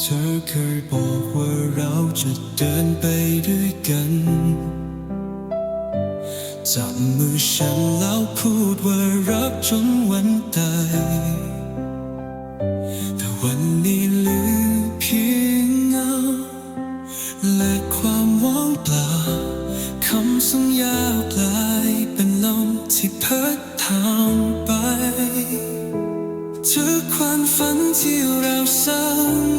เธอเคยบอกว่าเราจะเดินไปด้วยกัน จับมือฉันแล้วพูดว่ารักจนวันตาย แต่วันนี้เหลือเพียงเงา และความว่างเปล่าคำสัญญากลายเป็นลมที่พัดทางไปทุกความฝันที่เราสร้าง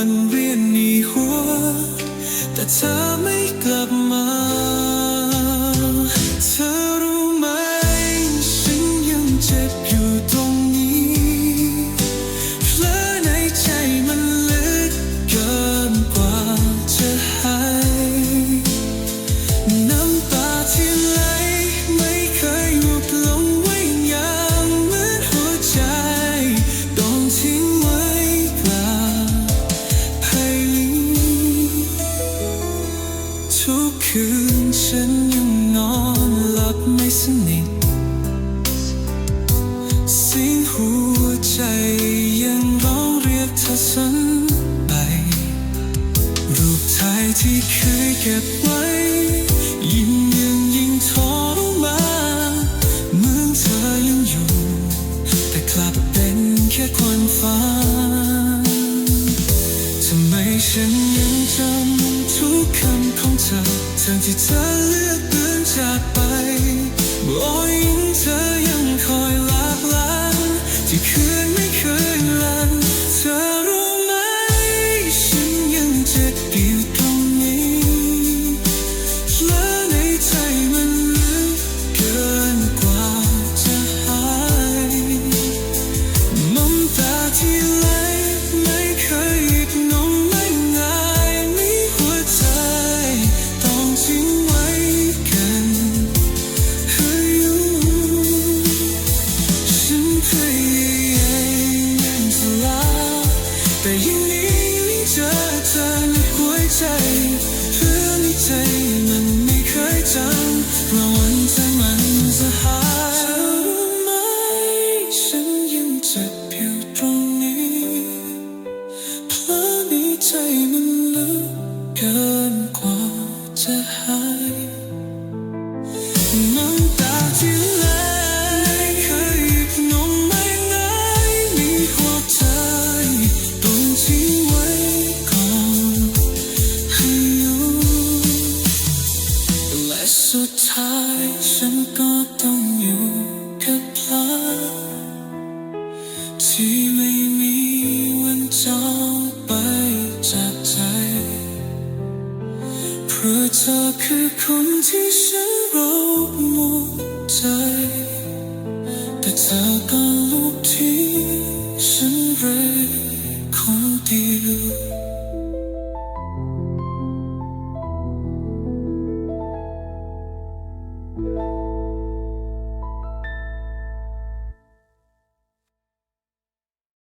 วนเวียนในหัว แต่เธอไม่ คืนฉันยังนอนหลับไม่สนิทสียงหัวใจยังร้องเรียกเธอสันไป รูปถ่ายที่เคยเก็บไว้ ยิ่งยังยิ่งทรมานเมือนเธอยังอยู่ แต่กลับเป็นแค่ความฝั เธอทั้งที่เธอเลือกเดินจากไปบอกยิ่งเธอยังคอยลากลานที่คืนไม่เคยลันเธอรู้ไหมฉันยังเจ็บอยู่ เจอเธอในหัวใจเพื่อในใจมันไม่เคยจำว่าวันจะมันจะหายเธอรู้ไหมฉันยังเจ็บอยู่ตรงนี้เพราะในใจมันลึกเกินายฉันก็ต้องอยู่กับเพลาที่ไม่มีวันจางไปจากใจ เพราะเธอคือคนที่ฉันรักหมดใจ แต่เธอก็ลูกที่ฉันเรยคนเดียว